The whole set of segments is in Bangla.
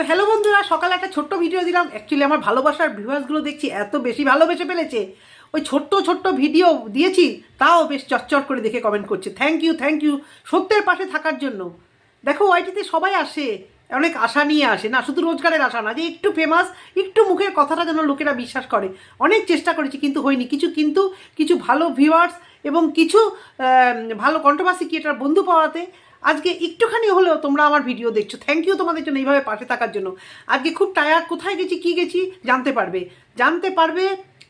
হ্যালো বন্ধুরা, সকালে একটা ছোট্ট ভিডিও দিলাম। অ্যাকচুয়ালি আমার ভালোবাসার ভিউয়ার্সগুলো দেখছি, এত বেশি ভালোবেসে ফেলেছে। ওই ছোট্ট ছোট্ট ভিডিও দিয়েছি, তাও বেশ চটচট করে দেখে কমেন্ট করছে। থ্যাংক ইউ থ্যাংক ইউ সত্যের পাশে থাকার জন্য। দেখো ওয়াইটিতে সবাই আসে। অনেক আশা নিয়ে আসে। না, শুধু রোজগারের আশা না, যে একটু ফেমাস একটু মুখের কথাটা যেন লোকেরা বিশ্বাস করে। অনেক চেষ্টা করেছি, কিন্তু হয়নি। কিছু কিন্তু, কিছু ভালো ভিউয়ার্স এবং কিছু ভালো কন্ট্রোভার্সি ক্রিয়েটার বন্ধু পাওয়াতে আজকে একটুখানি হলেও তোমরা আমার ভিডিও দেখছ। থ্যাংক ইউ তোমাদের জন্য এইভাবে পাশে থাকার জন্য। আজকে খুব টায়ার্ড কোথায় গেছি, কি গেছি, জানতে পারবে। জানতে পারবে,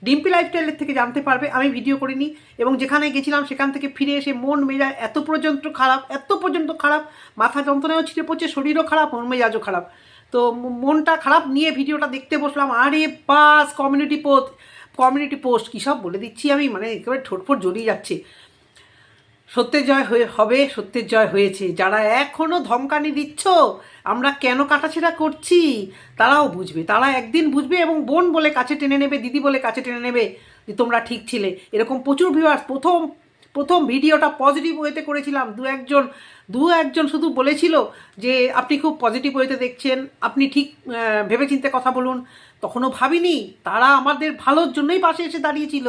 ডিম্পি লাইফস্টাইলের থেকে জানতে পারবে। আমি ভিডিও করিনি এবং যেখানে গেছিলাম সেখান থেকে ফিরে এসে মন মেজাজ এত পর্যন্ত খারাপ, এত পর্যন্ত খারাপ। মাথা যন্ত্রণাও ছিঁড়ে পড়ছে, শরীরও খারাপ, মন মেজাজও খারাপ। তো মনটা খারাপ নিয়ে ভিডিওটা দেখতে বসলাম। আরে বাস কমিউনিটি পোস্ট কমিউনিটি পোস্ট কী সব বলে দিচ্ছি আমি? মানে একেবারে ঠোঁটফোট জড়িয়ে যাচ্ছে। সত্যের জয় হয়ে, হবে, সত্যের জয় হয়েছে। যারা এখনও ধমকানি দিচ্ছ, আমরা কেন কাটাছেড়া করছি? তারাও বুঝবে। তারা একদিন বুঝবে এবং বোন বলে কাছে টেনে নেবে, দিদি বলে কাছে টেনে নেবে যে তোমরা ঠিক ছিলে। এরকম প্রচুর ভিউয়ার্স প্রথম প্রথম ভিডিওটা পজিটিভ ওয়েতে করেছিলাম। দু একজন দু একজন শুধু বলেছিল যে, আপনি খুব পজিটিভ ওয়েতে দেখছেন, আপনি ঠিক ভেবেচিন্তে কথা বলুন। তখনও ভাবিনি। তারা আমাদের ভালোর জন্যই পাশে এসে দাঁড়িয়েছিল।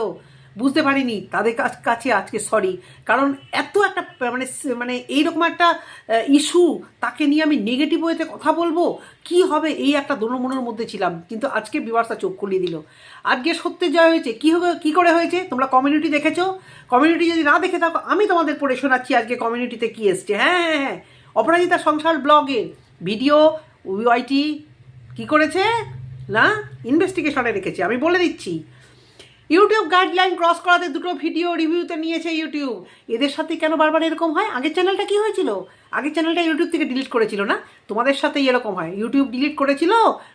বুঝতে পারিনি, তাদের কাছ- আজকে সরি কারণ এত একটা মানে মানে এইরকম একটা ইস্যু তাকে নিয়ে আমি নেগেটিভ ওয়েতে কথা বলব, কি হবে এই একটা দোনমনের মধ্যে ছিলাম। কিন্তু আজকে বিবাসটা চোখ খুলিয়ে দিল। আজকে সত্যি জয় হয়েছে, কী হবে কী করে হয়েছে, তোমরা কমিউনিটি দেখেছ? কমিউনিটি যদি না দেখে থাকো, আমি তোমাদের পড়ে শোনাচ্ছি আজকে কমিউনিটিতে কী এসছে। হ্যাঁ হ্যাঁ হ্যাঁ অপরাজিতা সংসার ব্লগের ভিডিও ওয়াইটি কী করেছে? না ইনভেস্টিগেশনে রেখেছে, আমি বলে দিচ্ছি। ইউটিউব গাইডলাইন ক্রস করাতে দুটো ভিডিও রিভিউতে নিয়েছে ইউটিউব। এদের সাথে কেন বারবার এরকম হয়? আগের চ্যানেলটা কি হয়েছিল? আগের চ্যানেলটা ইউটিউব থেকে ডিলিট করেছিল না? তোমাদের সাথেই এরকম হয়। ইউটিউব ডিলিট করেছিল?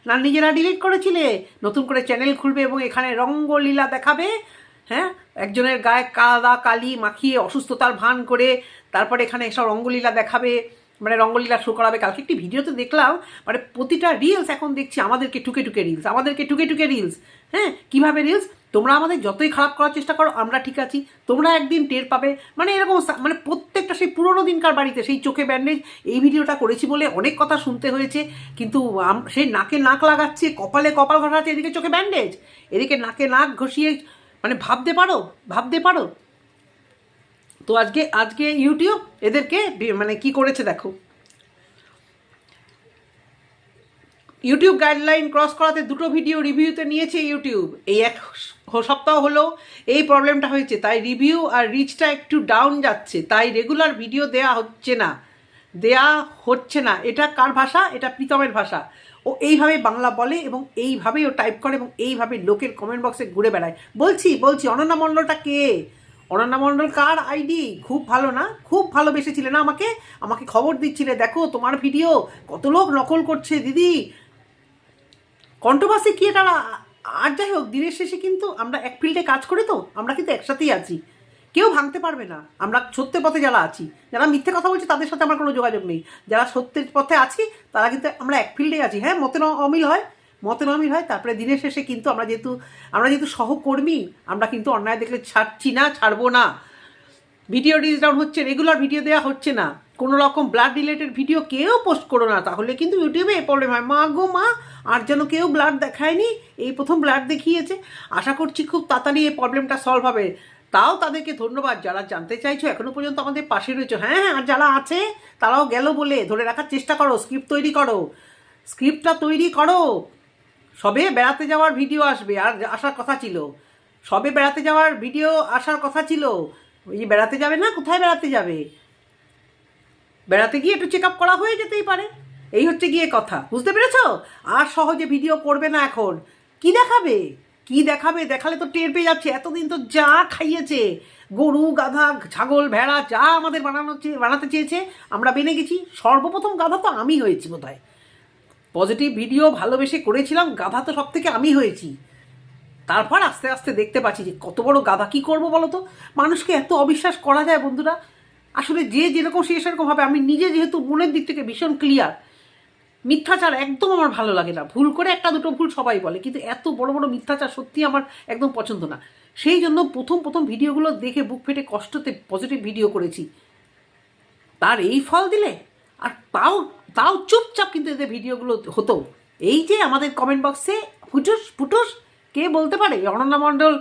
না, নিজেরা ডিলিট করেছিলে? নতুন করে চ্যানেল খুলবে এবং এখানে রঙ্গলীলা দেখাবে? হ্যাঁ? একজনের গায়ে কাদা, কালি মাখিয়ে অসুস্থতার ভান করে তারপরে এখানে এসব রঙ্গলীলা দেখাবে। মানে রঙ্গলীলা শো করাবে। কালকে একটি ভিডিওতে দেখলাম মানে প্রতিটা রিলস এখন দেখছি আমাদেরকে টুকে টুকে রিলস আমাদেরকে টুকে টুকে রিলস হ্যাঁ? কীভাবে রিলস তোমরা আমাদের যতই খারাপ করার চেষ্টা করো, আমরা ঠিক আছি। তোমরা একদিন টের পাবে। মানে এরকম মানে প্রত্যেকটা সেই পুরোনো দিনকার বাড়িতে সেই চোখে ব্যান্ডেজ এই ভিডিওটা করেছি বলে অনেক কথা শুনতে হয়েছে। কিন্তু সেই নাকে নাক লাগাচ্ছে, কপালে কপাল ঘষাচ্ছে, এদিকে চোখে ব্যান্ডেজ এদিকে নাকে নাক ঘষিয়ে মানে ভাবতে পারো ভাবতে পারো। তো আজকে আজকে ইউটিউব এদেরকে মানে কি করেছে দেখো। ইউটিউব গাইডলাইন ক্রস করাতে দুটো ভিডিও রিভিউতে নিয়েছে ইউটিউব এই এক সপ্তাহ হলো এই প্রবলেমটা হয়েছে, তাই রিভিউ আর রিচটা একটু ডাউন যাচ্ছে, তাই রেগুলার ভিডিও দেয়া হচ্ছে না। দেয়া হচ্ছে না। এটা কার ভাষা? এটা প্রীতমের ভাষা। ও এইভাবে বাংলা বলে এবং এইভাবেই ও টাইপ করে এবং এইভাবে লোকের কমেন্ট বক্সে ঘুরে বেড়ায়। বলছি বলছি, অনন্যা মণ্ডলটা কে? অনন্যা মণ্ডল কার আইডি খুব ভালো না? খুব ভালোবেসেছিলে না আমাকে? আমাকে খবর দিচ্ছিলে। দেখো, তোমার ভিডিও কত লোক নকল করছে, দিদি। কন্ট্রোভার্সি কি এটা আর যাই হোক, দিনের শেষে কিন্তু আমরা এক ফিল্ডে কাজ করি তো আমরা কিন্তু একসাথেই আছি। কেউ ভাঙতে পারবে না। আমরা সত্যের পথে যারা আছি, যারা মিথ্যে কথা বলছে, তাদের সাথে আমার কোনো যোগাযোগ নেই। যারা সত্যের পথে আছি, তারা কিন্তু আমরা এক ফিল্ডে আছি। হ্যাঁ মতের অমিল হয়, মতের অমিল হয়। তারপরে দিনের শেষে কিন্তু আমরা যেহেতু আমরা যেহেতু সহকর্মী, আমরা কিন্তু অন্যায় দেখলে ছাড়ছি না, ছাড়বো না। ভিডিও রিলিজ ডাউন হচ্ছে রেগুলার ভিডিও দেওয়া হচ্ছে না। কোনো রকম ব্লাড রিলেটেড ভিডিও কেউ পোস্ট করো না, তাহলে কিন্তু ইউটিউবে এই প্রবলেম হয়। মা গো মা, আর যেন কেউ ব্লাড দেখায়নি, এই প্রথম ব্লাড দেখিয়েছে। আশা করছি খুব তাড়াতাড়ি এই প্রবলেমটা সলভ হবে। তাও তাদেরকে ধন্যবাদ, যারা জানতে চাইছো, এখনও পর্যন্ত আমাদের পাশে রয়েছে। হ্যাঁ হ্যাঁ আর যারা আছে, তারাও গেল বলে, ধরে রাখার চেষ্টা করো স্ক্রিপ্ট তৈরি করো। স্ক্রিপ্টটা তৈরি করো। সবে বেড়াতে যাওয়ার ভিডিও আসবে, আর আসার কথা ছিল। সবে বেড়াতে যাওয়ার ভিডিও আসার কথা ছিল। যে বেড়াতে যাবে না? কোথায় বেড়াতে যাবে? বেড়াতে গিয়ে একটু চেক করা হয়ে যেতেই পারে। এই হচ্ছে গিয়ে কথা। বুঝতে পেরেছ? আর সহজে ভিডিও করবে না এখন। কি দেখাবে? কি দেখাবে? দেখালে তো টের পেয়ে যাচ্ছে। এতদিন তো যা খাইয়েছে। গরু, গাধা, ছাগল, ভেড়া, যা আমাদের বানানো বানাতে চেয়েছে, আমরা বেনে গেছি। সর্বপ্রথম গাধা তো আমি হয়েছি বোধহয়। পজিটিভ ভিডিও ভালোবেসে করেছিলাম, গাধা তো সব থেকে আমি হয়েছি। তারপর আস্তে আস্তে দেখতে পাচ্ছি যে কত বড় গাধা কি করব বলো তো? মানুষকে এত অবিশ্বাস করা যায় বন্ধুরা। আসলে যে যেরকম সে সেরকম হবে, আমি নিজে যেহেতু মনের দিক থেকে ভীষণ ক্লিয়ার মিথ্যাচার একদম আমার ভালো লাগে না। ভুল করে একটা দুটো ভুল সবাই বলে, কিন্তু এত বড় বড় মিথ্যাচার সত্যি আমার একদম পছন্দ না। সেই জন্য প্রথম প্রথম ভিডিওগুলো দেখে বুক ফেটে কষ্টতে পজিটিভ ভিডিও করেছি। তার এই ফল দিলে? আর তাও তাও চুপচাপ কিন্তু এদের ভিডিওগুলো হতো। এই যে আমাদের কমেন্ট বক্সে ফুটুস ফুটুস, কে বলতে পারে? অনন্যা মণ্ডল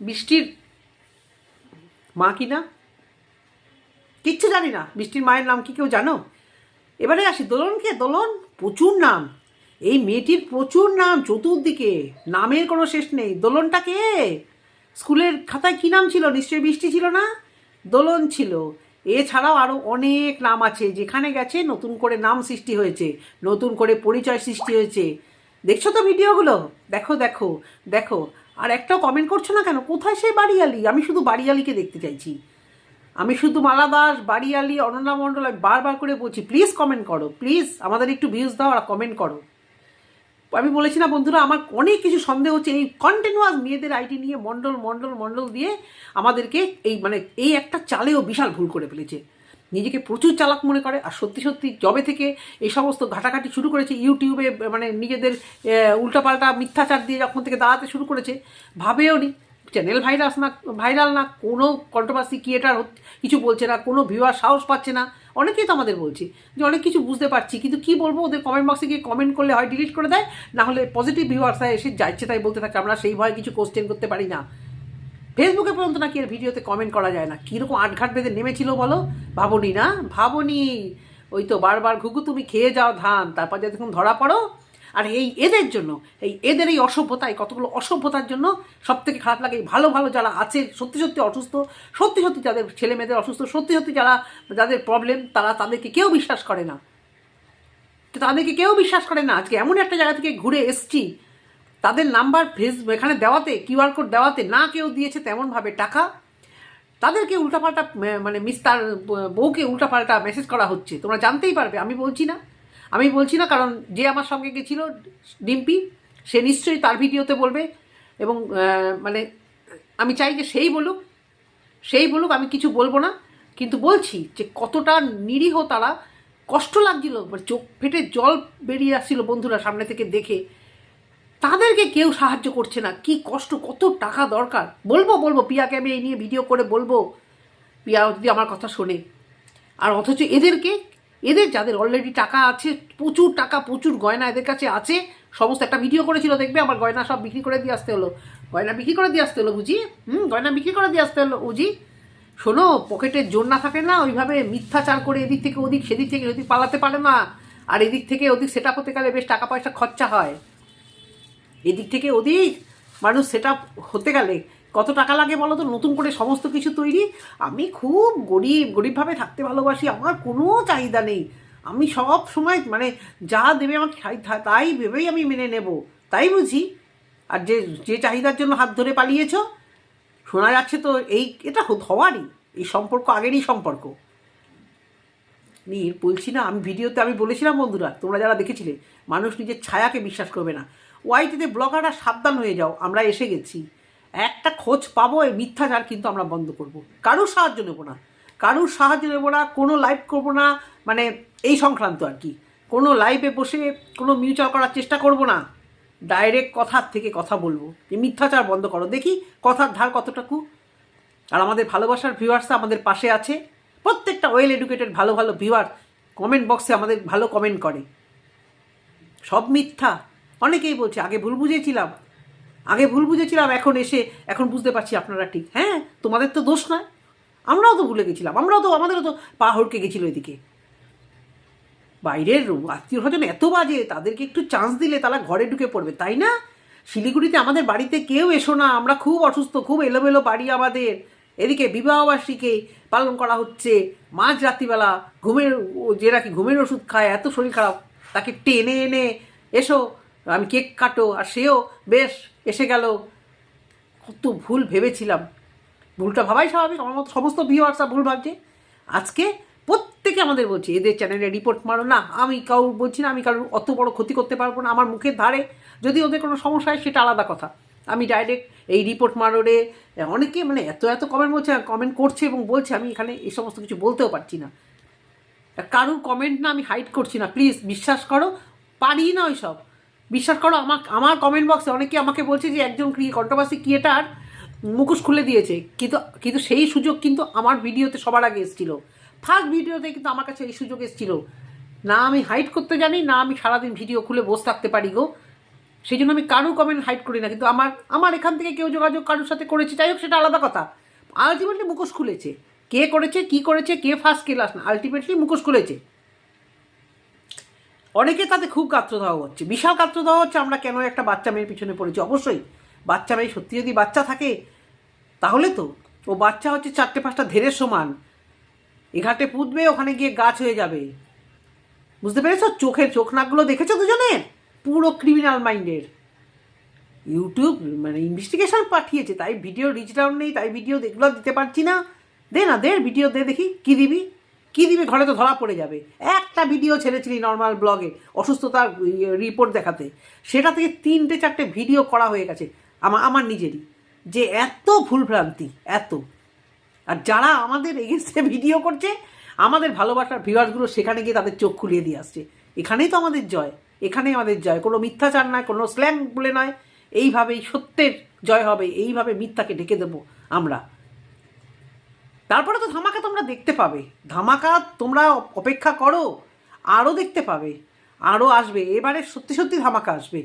বৃষ্টির মা কি না কিচ্ছু জানি না। বৃষ্টির মায়ের নাম কি কেউ জানো? এবারে আসি দোলনকে। দোলন, প্রচুর নাম। এই মেয়েটির প্রচুর নাম চতুর্দিকে। নামের কোনো শেষ নেই। দোলনটা কে? স্কুলের খাতায় কী নাম ছিল? নিশ্চয়ই বৃষ্টি ছিল না? দোলন ছিল। এছাড়াও আরও অনেক নাম আছে। যেখানে গেছে নতুন করে নাম সৃষ্টি হয়েছে। নতুন করে পরিচয় সৃষ্টি হয়েছে। দেখছ তো ভিডিওগুলো? দেখো দেখো দেখো। আর একটাও কমেন্ট করছ না কেন? কোথায় সেই বাড়িয়ালি? আমি শুধু বাড়িয়ালিকে দেখতে চাইছি। আমি শুধু মালা দাস বাড়িয়ালি, অনন্যা মণ্ডল, আমি বারবার করে বলছি প্লিজ কমেন্ট করো প্লিজ আমাদের একটু ভিউজ দাও আর কমেন্ট করো। আমি বলেছি না বন্ধুরা, আমার অনেক কিছু সন্দেহ হচ্ছে, এই কন্টিনিউয়াস মেয়েদের আইডি নিয়ে মণ্ডল মণ্ডল মণ্ডল দিয়ে আমাদেরকে এই মানে এই একটা চালেও বিশাল ভুল করে ফেলেছে। নিজেকে প্রচুর চালাক মনে করে, আর সত্যি সত্যি জবে থেকে এই সমস্ত ঘাটাঘাটি শুরু করেছে, ইউটিউবে মানে নিজেদের উল্টাপাল্টা মিথ্যাচার দিয়ে যখন থেকে দাঁড়াতে শুরু করেছে, ভাবেও নি। চ্যানেল ভাইরাস না ভাইরাল না, কোনো কন্ট্রোভার্সি ক্রিয়েটার কিছু বলছে না, কোনো ভিউয়ার সাহস পাচ্ছে না, অনেকেই তো আমাদের বলছে, যে অনেক কিছু বুঝতে পারছি, কিন্তু কি বলব, ওদের কমেন্ট বক্সে গিয়ে কমেন্ট করলে হয় ডিলিট করে দেয়, না হলে পজিটিভ ভিউয়ার্সরা এসে যাচ্ছে তাই বলতে থাকে, আমরা সেই ভয়ে কিছু কোশ্চেন করতে পারি না। ফেসবুকে পর্যন্ত নাকি এর ভিডিওতে কমেন্ট করা যায় না, কীরকম আটঘাট বেঁধে নেমেছিল বলো? ভাবনি না? ভাবনি, ওই তো বারবার ঘুঘু তুমি খেয়ে যাও ধান, তারপর যতক্ষণ ধরা পড়ো আর এই এদের জন্য, এই এদের এই অসভ্যতা, এই কতগুলো অসভ্যতার জন্য সব থেকে খারাপ লাগে ভালো ভালো যারা আছে, সত্যি সত্যি অসুস্থ, সত্যি সত্যি যাদের ছেলে মেয়েদের অসুস্থ, সত্যি সত্যি যারা, যাদের প্রবলেম তারা তাদেরকে কেউ বিশ্বাস করে না। তাদেরকে কেউ বিশ্বাস করে না। আজকে এমন একটা জায়গা থেকে ঘুরে এসছি, তাদের নাম্বার ফেস এখানে দেওয়াতে কিউআর কোড দেওয়াতে না কেউ দিয়েছে তেমনভাবে টাকা। তাদেরকে উল্টাপাল্টা মানে মিস্তার বউকে উল্টাপাল্টা মেসেজ করা হচ্ছে। তোমরা জানতেই পারবে, আমি বলছি না। আমি বলছি না, কারণ যে আমার সঙ্গে গেছিল ডিম্পি, সে নিশ্চয়ই তার ভিডিওতে বলবে এবং মানে আমি চাই যে সেই বলুক সেই বলুক, আমি কিছু বলব না, কিন্তু বলছি যে কতটা নিরীহ তারা, কষ্ট লাগছিল মানে চোখ ফেটে জল বেরিয়ে আসছিল বন্ধুরা সামনে থেকে দেখে। তাদেরকে কেউ সাহায্য করছে না, কি কষ্ট, কত টাকা দরকার। বলব বলব, পিয়াকে আমি এই নিয়ে ভিডিও করে বলব। পিয়া যদি আমার কথা শোনে। আর অথচ এদেরকে এদের যাদের অলরেডি টাকা আছে, প্রচুর টাকা, প্রচুর গয়না এদের কাছে আছে, সমস্ত একটা ভিডিও করেছিল, দেখবে আমার গয়না সব বিক্রি করে দিয়ে আসতে হলো। গয়না বিক্রি করে দিয়ে আসতে হলো বুঝি? হুম, গয়না বিক্রি করে দিয়ে আসতে হলো বুঝি? শোনো পকেটের জোর না থাকে না, ওইভাবে মিথ্যাচার করে এদিক থেকে ওদিক, সেদিক থেকে ওদিক পালাতে পারে না। আর এদিক থেকে ওদিক সেট আপ হতে গেলে বেশ টাকা পয়সা খরচা হয়। এদিক থেকে ওদিক মানুষ সেট হতে গেলে কত টাকা লাগে বলো তো? নতুন করে সমস্ত কিছু তৈরি। আমি খুব গরিব, গরিবভাবে থাকতে ভালোবাসি, আমার কোনো চাহিদা নেই। আমি সব সময় মানে যা দেবে আমাকে তাই ভেবেই আমি মেনে নেব। তাই বুঝি? আর যে যে চাহিদার জন্য হাত ধরে পালিয়েছ, শোনা যাচ্ছে তো এই, এটা হওয়ারই। এই সম্পর্ক আগেরই সম্পর্ক। নীর বলছি না, আমি ভিডিওতে আমি বলেছিলাম বন্ধুরা, তোমরা যারা দেখেছিলে, মানুষ নিজের ছায়াকে বিশ্বাস করবে না। ওয়াইটিতে ব্লগাররা সাবধান হয়ে যাও, আমরা এসে গেছি। একটা খোঁজ পাবো এই মিথ্যাচার কিন্তু আমরা বন্ধ করব। কারুর সাহায্য নেব না। কারুর সাহায্য নেব না, কোনো লাইভ করব না মানে এই সংক্রান্ত আর কি। কোনো লাইভে বসে কোনো মিউচুয়াল করার চেষ্টা করব না। ডাইরেক্ট কথার থেকে কথা বলব। যে মিথ্যাচার বন্ধ করো। দেখি কথার ধার কতটুকু। আর আমাদের ভালোবাসার ভিউয়ার্সরা আমাদের পাশে আছে। প্রত্যেকটা ওয়েল এডুকেটেড ভালো ভালো ভিউয়ার কমেন্ট বক্সে আমাদের ভালো কমেন্ট করে। সব মিথ্যা। অনেকেই বলছে, আগে ভুল বুঝেছিলাম। আগে ভুল বুঝেছিলাম, এখন এসে, এখন বুঝতে পারছি আপনারা ঠিক। হ্যাঁ তোমাদের তো দোষ নয়। আমরাও তো ভুলে গেছিলাম, আমরাও তো, আমাদেরও তো পা হড়কে গেছিল এদিকে। বাইরের আত্মীয় স্বজন এত বাজে, তাদেরকে একটু চান্স দিলে তারা ঘরে ঢুকে পড়বে, তাই না? শিলিগুড়িতে আমাদের বাড়িতে কেউ এসো না, আমরা খুব অসুস্থ, খুব এলোমেলো বাড়ি আমাদের। এদিকে বিবাহবার্ষিকী পালন করা হচ্ছে, মাঝ রাত্রিবেলা ঘুমের যে নাকি ঘুমের ওষুধ খায়, এত শরীর খারাপ, তাকে টেনে এনে এসো। আমি কেক কাটো আর সেও বেশ এসে গেল। কত ভুল ভেবেছিলাম। ভুলটা ভাবাই স্বাভাবিক, আমার মতো সমস্ত ভিউয়ার্সরা ভুল ভাবছে। আজকে প্রত্যেকে আমাদের বলছে, এদের চ্যানেলে রিপোর্ট মারো। না, আমি কাউ বলছি না, আমি কারোর অত বড় ক্ষতি করতে পারব না, আমার মুখের ধারে। যদি ওদের কোনো সমস্যা হয়, সেটা আলাদা কথা। আমি ডাইরেক্ট এই রিপোর্ট মারোরে অনেকে মানে এত এত কমেন্ট বলছে কমেন্ট করছে এবং বলছে, আমি এখানে এই সমস্ত কিছু বলতেও পারছি না। কারুর কমেন্ট না, আমি হাইড করছি না। প্লিজ বিশ্বাস করো, পারি না ওই সব বিশ্বাস করো আমার আমার কমেন্ট বক্সে অনেকে আমাকে বলছে যে একজন কন্ট্রোভার্সি ক্রিয়েটার মুখোশ খুলে দিয়েছে। কিন্তু কিন্তু সেই সুযোগ কিন্তু আমার ভিডিওতে সবার আগে এসেছিল। ফার্স্ট ভিডিওতে কিন্তু আমার কাছে এই সুযোগ এসেছিল। না আমি হাইড করতে জানি, না আমি সারাদিন ভিডিও খুলে বসে থাকতে পারি গো। সেই জন্য আমি কারও কমেন্ট হাইড করি না, কিন্তু আমার আমার এখান থেকে কেউ যোগাযোগ কারোর সাথে করেছে, যাই হোক, সেটা আলাদা কথা। আলটিমেটলি মুখোশ খুলেছে। কে করেছে, কি করেছে, কে ফার্স্ট কে লাস্ট না আলটিমেটলি মুখোশ খুলেছে। অনেকে তাতে খুব কাত্র দেওয়া হচ্ছে। বিশাল কাত্র দেওয়া হচ্ছে আমরা কেন একটা বাচ্চা মেয়ের পিছনে পড়েছি? অবশ্যই বাচ্চা মেয়ে সত্যি যদি বাচ্চা থাকে, তাহলে তো ও বাচ্চা হচ্ছে চারটে পাঁচটা ধেরের সমান। এঘাটে পুঁতবে, ওখানে গিয়ে গাছ হয়ে যাবে। বুঝতে পেরেছ? চোখের, চোখ নাকগুলো দেখেছ দুজনে? পুরো ক্রিমিনাল মাইন্ডের ইউটিউব মানে ইনভেস্টিগেশন পাঠিয়েছে, তাই ভিডিও রিচ ডাউন নেই, তাই ভিডিও এগুলো দিতে পারছি না। দে না, দে ভিডিও দে দেখি, কী দিবি? কী দিবি? ঘরে তো ধরা পড়ে যাবে। একটা ভিডিও ছেড়েছিলি নর্মাল ব্লগে অসুস্থতার রিপোর্ট দেখাতে। সেটা থেকে তিনটে, চারটে ভিডিও করা হয়ে গেছে আমার আমার নিজেরই। যে এত ভুলভ্রান্তি, এত। আর যারা আমাদের এগেনস্টে ভিডিও করছে, আমাদের ভালোবাসার ভিউয়ার্সগুলো সেখানে গিয়ে তাদের চোখ খুলিয়ে দিয়ে আসছে। এখানেই তো আমাদের জয়, এখানেই আমাদের জয়। কোনো মিথ্যাচার নয়, কোনো স্ল্যাং বলে নয়। এইভাবেই সত্যের জয় হবে, এইভাবে মিথ্যাকে ঢেকে দেবো আমরা। তারপরে তো ধামাকা তোমরা দেখতে পাবে। ধামাকা তোমরা অপেক্ষা করো, আরও দেখতে পাবে, আরও আসবে। এবারে সত্যি সত্যি ধামাকা আসবে।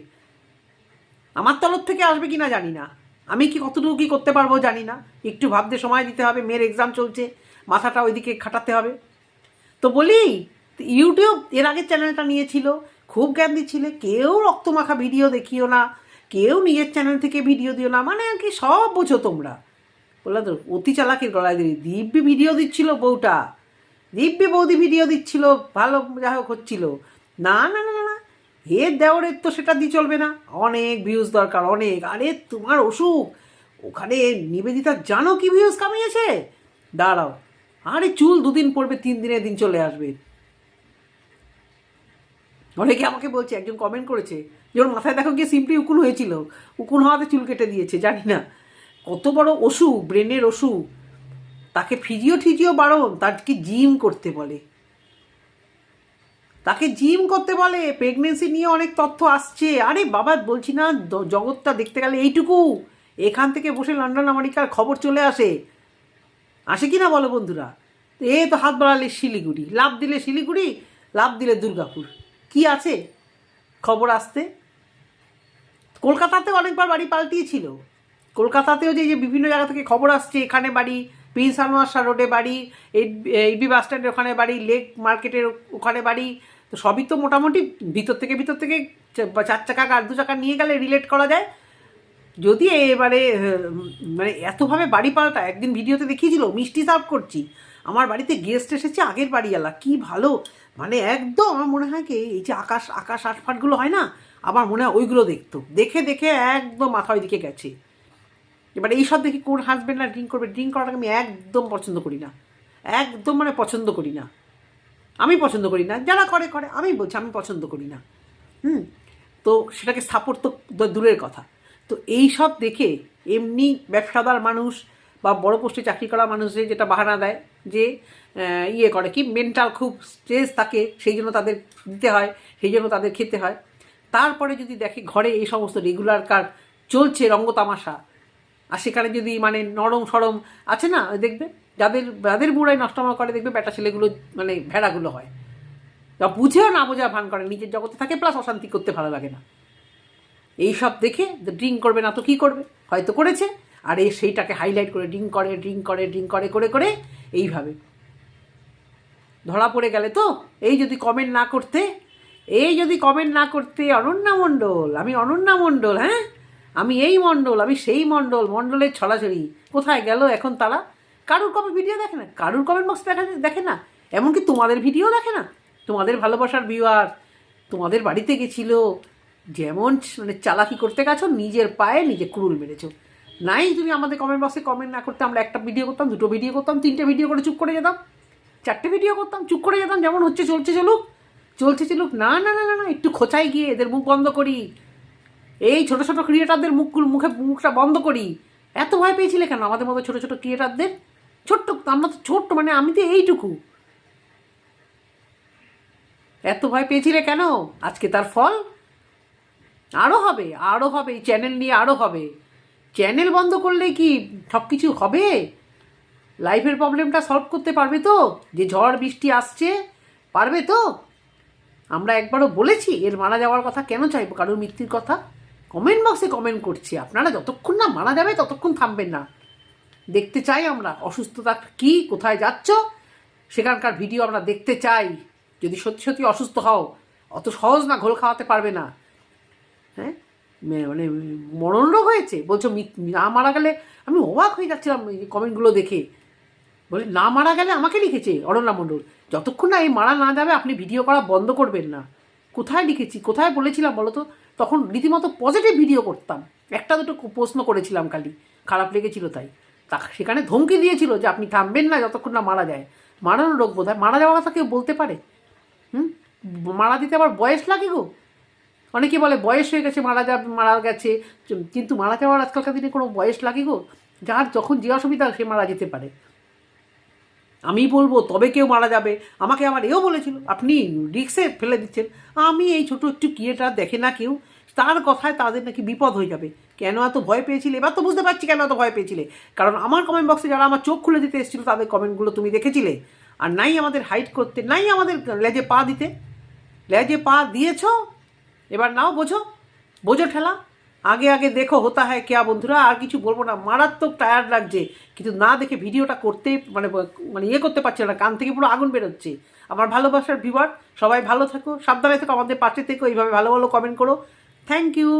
আমার তরফ থেকে আসবে কি না জানি না। আমি কি কতটুকু কী করতে পারব জানি না। একটু ভাবতে সময় দিতে হবে, মেয়ের এক্সাম চলছে, মাথাটা ওইদিকে খাটাতে হবে। তো বলি ইউটিউব এর আগের চ্যানেলটা নিয়েছিল, খুব জ্ঞান দিচ্ছিলে কেউ রক্তমাখা ভিডিও দেখিও না, কেউ নিজের চ্যানেল থেকে ভিডিও দিও না মানে আর কি সব বোঝো তোমরা। বললাম তো, অতি চালাকির গলায় দিয়ে দিব্যি ভিডিও দিচ্ছিল বউটা। দিব্যি বৌদি ভিডিও দিচ্ছিল, ভালো যা হোক হচ্ছিল। না না না না হে দেওরের তো সেটা দিয়ে চলবে না। অনেক ভিউজ দরকার, অনেক। আরে, তোমার অসুখ। ওখানে নিবেদিতা জানো কি ভিউজ কামিয়েছে? দাঁড়াও। আরে, চুল দুদিন পড়বে, তিন দিনের দিন চলে আসবে। অনেকে আমাকে বলছে, একজন কমেন্ট করেছে যে, ওর মাথায় দেখো গিয়ে সিম্পলি উকুন হয়েছিল। উকুন হওয়াতে চুল কেটে দিয়েছে, জানি না। কত বড় অসুখ ব্রেনের অসুখ তাকে ফিজিও ঠিজিও বারণ তাকে জিম করতে বলে। তাকে জিম করতে বলে, প্রেগনেন্সি নিয়ে অনেক তথ্য আসছে। আরে বাবা, বলছি না জগৎটা দেখতে গেলে এইটুকু। এখান থেকে বসে লন্ডন, আমেরিকার খবর চলে আসে। আসে কি না বলো বন্ধুরা? এ তো হাত বাড়ালে শিলিগুড়ি। লাভ দিলে শিলিগুড়ি লাভ দিলে দুর্গাপুর। কি আছে খবর আসতে? কলকাতাতে অনেকবার বাড়ি পাল্টিয়েছিল। কলকাতাতেও যে যে বিভিন্ন জায়গা থেকে খবর আসছে, এখানে বাড়ি, প্রিন্স আনোয়ার রোডে বাড়ি এইবি বাস স্ট্যান্ডের ওখানে বাড়ি, লেক মার্কেটের ওখানে বাড়ি। তো সবই তো মোটামুটি ভিতর থেকে ভিতর থেকে চার চাকা আর দু চাকা নিয়ে গেলে রিলেট করা যায়। যদি এবারে মানে এতভাবে বাড়ি পাল্টা, একদিন ভিডিওতে দেখিয়েছিল, মিষ্টি সার্ভ করছি। আমার বাড়িতে গেস্ট এসেছে আগের বাড়িওয়ালা, কি ভালো। মানে একদম আমার মনে হয় কি, এই যে আকাশ আকাশ আটফাটগুলো হয় না, আমার মনে হয় ওইগুলো দেখতো। দেখে দেখে একদম মাথা ওইদিকে গেছে। এবার এইসব দেখি কোন হাজব্যান্ড না ড্রিঙ্ক করবে? ড্রিঙ্ক করাটাকে আমি একদম পছন্দ করি না। একদম মানে পছন্দ করি না। আমি পছন্দ করি না। যারা করে করে। আমি বলছি, আমি পছন্দ করি না। হুম? তো সেটাকে সাপোর্ট তো দূরের কথা। তো এই সব দেখে এমনি ব্যবসাদার মানুষ বা বড় পোস্টে চাকরি করা মানুষদের যেটা বাহানা দেয় যে ইয়ে করে কি মেন্টাল খুব স্ট্রেস থাকে, সেই জন্য তাদের দিতে হয়, সেই জন্য তাদের খেতে হয়। তারপরে যদি দেখে ঘরে এই সমস্ত রেগুলার কার চলছে রঙ্গতামাশা আর সেখানে যদি মানে নরম সরম আছে না, দেখবে যাদের যাদের বুড়াই নষ্টমা করে, দেখবে বেটা ছেলেগুলো মানে ভেড়াগুলো হয়। যা বুঝেও না বোঝা ভান করে, নিজের জগতে থাকে প্লাস অশান্তি করতে ভালো লাগে না। এই সব দেখে ড্রিঙ্ক করবে না তো কী করবে? হয়তো করেছে, আর এই সেইটাকে হাইলাইট করে ড্রিঙ্ক করে ড্রিঙ্ক করে ড্রিঙ্ক করে করে করে, এইভাবে। ধরা পড়ে গেলে তো, এই যদি কমেন্ট না করতে, এই যদি কমেন্ট না করতে অনন্যা মণ্ডল, আমি অনন্যা মণ্ডল হ্যাঁ? আমি এই মণ্ডল, আমি সেই মণ্ডল, মণ্ডলের ছড়াছড়ি। কোথায় গেল এখন তারা? কারুর কবে ভিডিও দেখে না? কারুর কমেন্ট বক্স দেখা দেখে না? এমনকি তোমাদের ভিডিও দেখে না? তোমাদের ভালোবাসার ভিউয়ার তোমাদের বাড়িতে গেছিল, যেমন মানে চালাকি করতে গেছো, নিজের পায়ে নিজে কুড়ুল মেরেছো। নাই তুমি আমাদের কমেন্ট বক্সে কমেন্ট না করতে, আমরা একটা ভিডিও করতাম, দুটো ভিডিও করতাম, তিনটে ভিডিও করে চুপ করে যেতাম। চারটে ভিডিও করতাম, চুপ করে যেতাম, যেমন হচ্ছে চলছে চলুক। চলছে চলুক, না না না না একটু খোঁচাই গিয়ে এদের মুখ বন্ধ করি। এই ছোট ছোট ক্রিয়েটারদের মুখ মুখে মুখটা বন্ধ করি। এত ভয় পেয়েছিলে কেন? আমাদের মতো ছোট ছোট ক্রিয়েটারদের? ছোট্ট, আমরা তো ছোট্ট মানে আমি তো এইটুকু। এত ভয় পেয়েছিলে কেন? আজকে তার ফল? আরও হবে আরও হবে, এই চ্যানেল নিয়ে আরও হবে। চ্যানেল বন্ধ করলে কি সব কিছু হবে? লাইফের প্রবলেমটা সলভ করতে পারবে তো? যে ঝড় বৃষ্টি আসছে, পারবে তো? আমরা একবারও বলেছি, এর মারা যাওয়ার কথা কেন চাইব? কারোর মৃত্যুর কথা? কমেন্ট বক্সে কমেন্ট করছি। আপনারা যতক্ষণ না মারা যাবে, ততক্ষণ থামবেন না। দেখতে চাই আমরা অসুস্থতা কি, কোথায় যাচ্ছ? সেখানকার ভিডিও আমরা দেখতে চাই। যদি সত্যি সত্যি অসুস্থ হও, অত সহজ না, ঘোল খাওয়াতে পারবে না। হ্যাঁ? মানে মরণ রোগ হয়েছে? বলছো না মারা গেলে আমি অবাক হয়ে যাচ্ছিলাম এই কমেন্টগুলো দেখে। বলে, না মারা গেলে আমাকে লিখেছে অরণ্যা মণ্ডল। যতক্ষণ না এই মারা না যাবে, আপনি ভিডিও করা বন্ধ করবেন না। কোথায় লিখেছি? কোথায় বলেছিলাম বলো তো? তখন রীতিমতো পজিটিভ ভিডিও করতাম। একটা দুটো প্রশ্ন করেছিলাম খালি। খারাপ লেগেছিল তাই। তা সেখানে ধমকি দিয়েছিল যে আপনি থামবেন না, যতক্ষণ না মারা যায়। মারানো রোগ বোধ হয় মারা যাওয়ার কথা কেউ বলতে পারে? হুম? মারা দিতে আবার বয়স লাগে গো? অনেকে বলে বয়স হয়ে গেছে, মারা যা মারা গেছে। কিন্তু মারা যাওয়ার আজকালকার দিনে কোনো বয়স লাগে গো? যার যখন যে অসুবিধা সে মারা যেতে পারে। আমি বলব, তবে কেউ মারা যাবে। আমাকে আমার এও বলেছিল, আপনি রিক্সে ফেলে দিচ্ছেন। আমি এই ছোটো একটু কিয়েটা দেখে না কেউ, তার কথায় তাদের নাকি বিপদ হয়ে যাবে। কেন এত ভয় পেয়েছিলে? এবার তো বুঝতে পারছি কেন এত ভয় পেয়েছিলে। কারণ আমার কমেন্ট বক্সে যারা আমার চোখ খুলে দিতে এসেছিল, তাদের কমেন্টগুলো তুমি দেখেছিলে। আর নাই আমাদের হাইট করতে, নাই আমাদের লেজে পা দিতে। লেজে পা দিয়েছ, এবার নাও বোঝো। বোঝো ঠেলা। আগে আগে দেখো হতা হয় কেয়া বন্ধুরা, আর কিছু বলব না, মারাত্মক টায়ার লাগছে। কিন্তু না দেখে ভিডিওটা করতে মানে মানে ইয়ে করতে পারছে না, কান থেকে পুরো আগুন বেরোচ্ছে। আমার ভালোবাসার ভিউয়ার সবাই ভালো থাকো, সাবধানে থেকো, আমাদের পাশে থেকো, এইভাবে ভালো ভালো কমেন্ট করো। Thank you